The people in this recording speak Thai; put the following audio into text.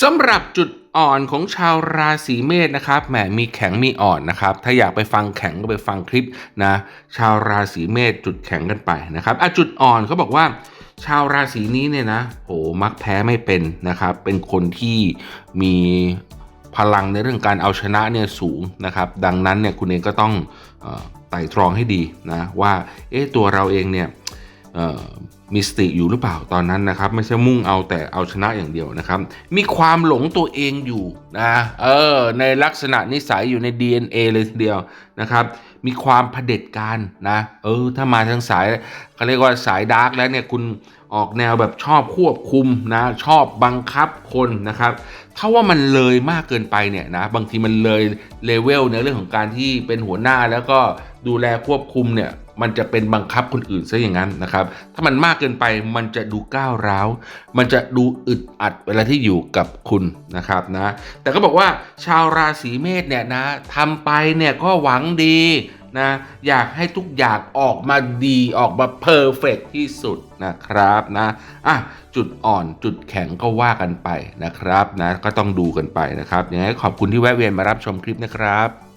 สำหรับจุดอ่อนของชาวราศีเมษนะครับแหมมีแข็งมีอ่อนนะครับ ถ้าอยากไปฟังแข็งก็ไปฟังคลิปนะชาวราศีเมษจุดแข็งกันไปนะครับอะจุดอ่อนเขาบอกว่า ชาวราศีนี้เนี่ยนะโหมักแพ้ไม่เป็นนะครับ เป็นคนที่มีพลังในเรื่องการเอาชนะเนี่ยสูงนะครับ ดังนั้นเนี่ยคุณเองก็ต้องไต่ตรองให้ดีนะว่าเอ๊ะตัวเราเองเนี่ย มีสติอยู่หรือเปล่าตอนนั้นนะครับ ไม่ใช่มุ่งเอาแต่เอาชนะอย่างเดียวนะครับ มีความหลงตัวเองอยู่นะเออในลักษณะนิสัยอยู่ใน DNA เลยทีเดียวนะครับมีความเผด็จการนะเออถ้ามาทางสายเขาเรียกว่าสายดาร์กแล้วเนี่ยคุณออกแนวแบบชอบควบคุมนะชอบบังคับคนนะครับถ้าว่ามันเลยมากเกินไปเนี่ยนะบางทีมันเลยเลเวลในเรื่องของการที่เป็นหัวหน้าแล้วก็ ดูแลควบคุมเนี่ยมันจะเป็นบังคับคนอื่นซะอย่างนั้นนะครับ ถ้ามันมากเกินไปมันจะดูก้าวร้าว มันจะดูอึดอัดเวลาที่อยู่กับคุณนะครับนะ แต่ก็บอกว่าชาวราศีเมษเนี่ยนะทำไปเนี่ยก็หวังดีนะอยากให้ทุกอย่างออกมาดีออกมาเพอร์เฟกที่สุดนะครับนะอะจุดอ่อนจุดแข็งก็ว่ากันไปนะครับนะก็ต้องดูกันไปนะครับยังไงขอบคุณที่แวะเวียนมารับชมคลิปนะครับ